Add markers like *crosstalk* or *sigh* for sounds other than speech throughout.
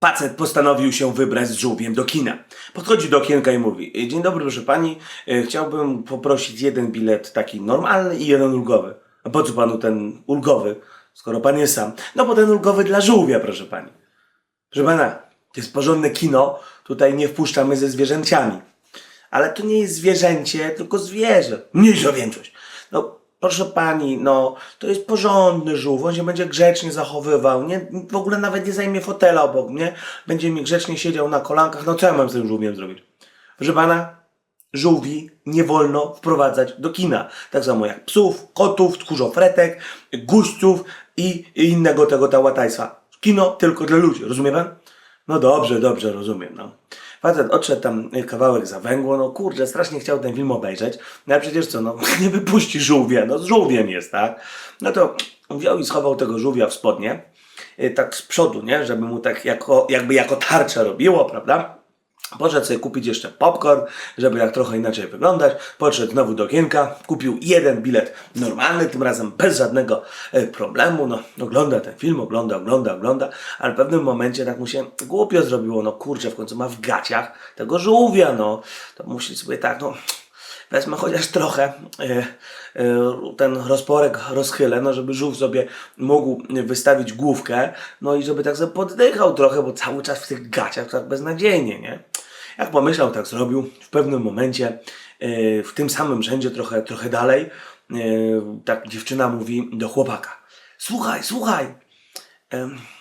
Facet postanowił się wybrać z żółwiem do kina. Podchodzi do okienka i mówi: Dzień dobry, proszę pani, e, chciałbym poprosić jeden bilet taki normalny i jeden ulgowy. A po co panu ten ulgowy, skoro pan jest sam? No bo ten ulgowy dla żółwia, proszę pani. Proszę pana, to jest porządne kino, tutaj nie wpuszczamy ze zwierzęciami. Ale to nie jest zwierzęcie, tylko zwierzę. Mniejsza większość. No, proszę pani, no, to jest porządny żółw, on się będzie grzecznie zachowywał, nie, w ogóle nawet nie zajmie fotela obok mnie, będzie mi grzecznie siedział na kolankach, no co ja mam z tym żółwiem zrobić? Proszę pana, żółwi nie wolno wprowadzać do kina. Tak samo jak psów, kotów, tchórzofretek, guźców i innego tego tałatajstwa. Kino tylko dla ludzi, rozumie pan? No dobrze, dobrze, rozumiem, no. Facet odszedł tam kawałek za węgło, no kurczę, strasznie chciał ten film obejrzeć, no ale przecież co, no *laughs* nie wypuści żółwia, no z żółwiem jest, tak? No to wziął i schował tego żółwia w spodnie, y, tak z przodu, nie, żeby mu tak jako, jakby jako tarczę robiło, prawda? Poszedł sobie kupić jeszcze popcorn, żeby jak trochę inaczej wyglądać. Podszedł znowu do okienka, kupił jeden bilet normalny, tym razem bez żadnego e, problemu. No, ogląda ten film, ogląda, ogląda, ogląda, ale w pewnym momencie tak mu się głupio zrobiło. No kurczę, w końcu ma w gaciach tego żółwia, no. To musi sobie tak, no wezmę chociaż trochę e, e, ten rozporek rozchylę, no żeby żółw sobie mógł wystawić główkę, no i żeby tak sobie poddychał trochę, bo cały czas w tych gaciach tak beznadziejnie, nie? Jak pomyślał, tak zrobił. W pewnym momencie, e, w tym samym rzędzie, trochę, trochę dalej, tak dziewczyna mówi do chłopaka: Słuchaj, słuchaj,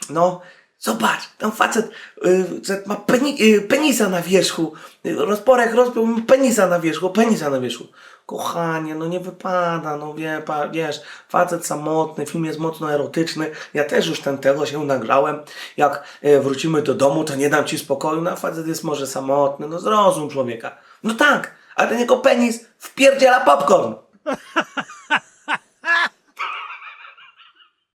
no, zobacz, tam facet y, ma peni, y, penisa na wierzchu. Rozporek rozpiął penisa na wierzchu, penisa na wierzchu. Kochanie, no nie wypada, no wie, pa, wiesz, facet samotny, film jest mocno erotyczny. Ja też już ten tego się nagrałem. Jak y, wrócimy do domu, to nie dam ci spokoju. No a facet jest może samotny, no zrozum człowieka. No tak, ale ten jego penis wpierdziela popcorn. *laughs*